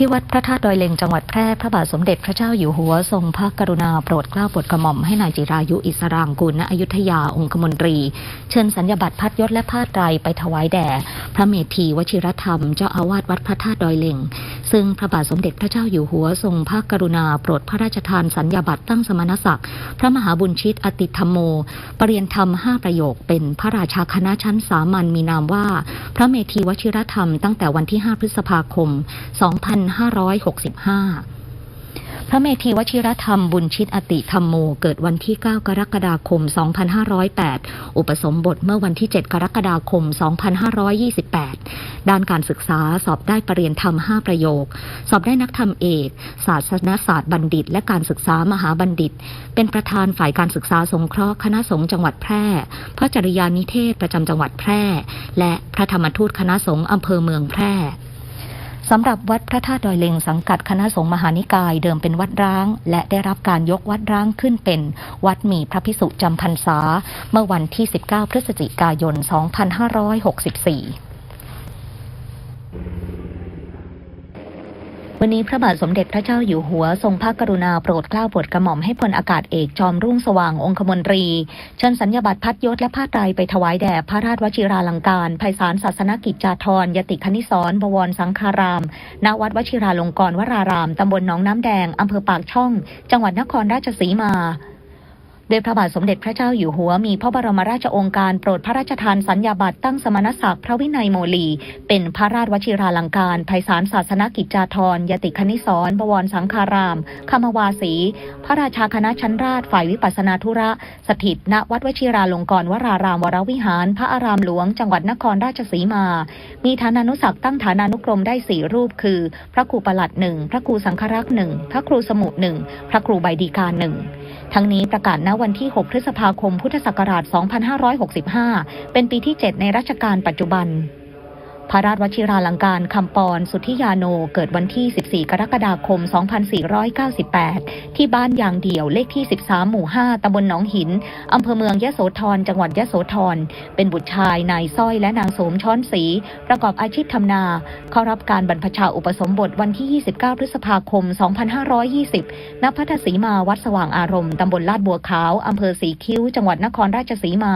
ที่วัดพระธาตุดอยเลงจังหวัดแพร่พระบาทสมเด็จพระเจ้าอยู่หัวทรงพระกรุณาโปรดเกล้าโปรดกระหม่อมให้นายจิรายุอิสรางกุลณอยุธยาองคมนตรี เชิญสัญญาบัตรพัดยศและผ้าไตรไปถวายแด่ พระเมธีวชิรธรรม เจ้าอาวาสวัดพระธาตุดอยเลง ซึ่งพระบาทสมเด็จพระเจ้าอยู่หัวทรงพระกรุณาโปรดพระราชทานสัญญาบัตรตั้งสมณศักดิ์ พระมหาบุญชิตอติธรรมโม ปรริยนธรรมห้าประโยค เป็นพระราชาคณะชั้นสามัญมีนามว่า พระเมธีวชิรธรรมตั้งแต่วันที่ 5 พฤษภาคม 2565พระเมธีวชิรธรรมบุญชิตอติธรรมโม เกิดวันที่ 9 กรกฎาคม 2508 อุปสมบทเมื่อวันที่ 7 กรกฎาคม 2528 ด้านการศึกษาสอบได้ปรริญญาธรรม 5 ประโยค สอบได้นักธรรมเอก ศาสนศาสตร์บัณฑิต และการศึกษามหาบัณฑิต เป็นประธานฝ่ายการศึกษาสงเคราะห์คณะสงฆ์จังหวัดแพร่ พระจริยานิเทศประจำจังหวัดแพร่ และพระธรรมทูตคณะสงฆ์อำเภอเมืองแพร่สำหรับวัดพระธาตุดอยเลงสังกัดคณะสงฆ์มหานิกายเดิมเป็นวัดร้าง และได้รับการยกวัดร้างขึ้นเป็น วัดมีพระพิสุจำพรรษา เมื่อวันที่ 19 พฤศจิกายน 2564 วันนี้พระบาทสมเด็จพระเจ้าอยู่หัวทรงพระกรุณาโปรดเกล้าโปรดกระหม่อมให้พลอากาศเอกจอมรุ่งสว่างองคมนตรีเชิญสัญญาบัตรพัดยศและผ้าไตรไปถวายแด่พระราชวชิราลังกาภัยศาลศาสนกิจจาธรยติคณิสรบวรสังคาราม ณวัดวชิราลงกรณ์วราราม ตำบลหนองน้ำแดง อำเภอปากช่อง จังหวัดนครราชสีมา โดยพระบาทสมเด็จพระเจ้าอยู่หัวมีพระบรมราชองค์การโปรดพระราชทานสัญญาบัตรตั้งสมณศักดิ์พระวินัยโมลี เป็นพระราชวชิราลังการไพศาลศาสนกิจจาธรยติคณิสรบวรสังคารามคามวาสี พระราชาคณะชั้นราชฝ่ายวิปัสนาธุระ สถิตณวัดวชิราลงกรวรารามวรวิหาร พระอารามหลวง จังหวัดนครราชสีมา มีฐานานุศักดิ์ตั้งฐานานุกรมได้สี่รูป คือ พระครูประหลัดหนึ่งพระครูสังฆรักษ์หนึ่งพระครูสมุหนึ่งพระครูใบดีกาหนึ่ง ทั้งนี้ประกาศณวันที่ 6 พฤษภาคม พุทธศักราช 2565 เป็นปีที่ 7 ในรัชกาลปัจจุบัน พระราชวชิราลังการคำปอนสุทธิยาโนเกิดวันที่ 14 กรกฎาคม 2498 ที่บ้านยางเดี่ยวเลขที่ 13 หมู่ 5 ตำบลหนองหิน อำเภอเมืองยะโสธร จังหวัดยะโสธร เป็นบุตรชายนายสร้อยและนางโสมช้อนสีประกอบอาชีพทำนา เข้ารับการบรรพชาอุปสมบทวันที่ 29 พฤษภาคม 2520 ณ พัทธสีมาวัดสว่างอารมณ์ ตำบลลาดบัวขาว อำเภอสีคิ้ว จังหวัดนครราชสีมา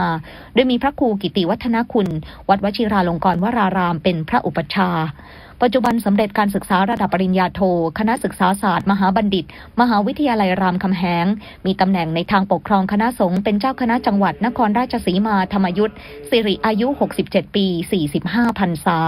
โดยมีพระครูกิติวัฒนคุณ วัดวชิราลงกรณ์วรารามเป็นพระอุปชา ปัจจุบันสำเร็จการศึกษาระดับปริญญาโท คณะศึกษาศาสตร์ มหาบัณฑิต มหาวิทยาลัยรามคำแหง มีตำแหน่งในทางปกครองคณะสงฆ์เป็นเจ้าคณะจังหวัดนครราชสีมาธรรมยุทธสิริอายุ 67 ปี 45พรรษา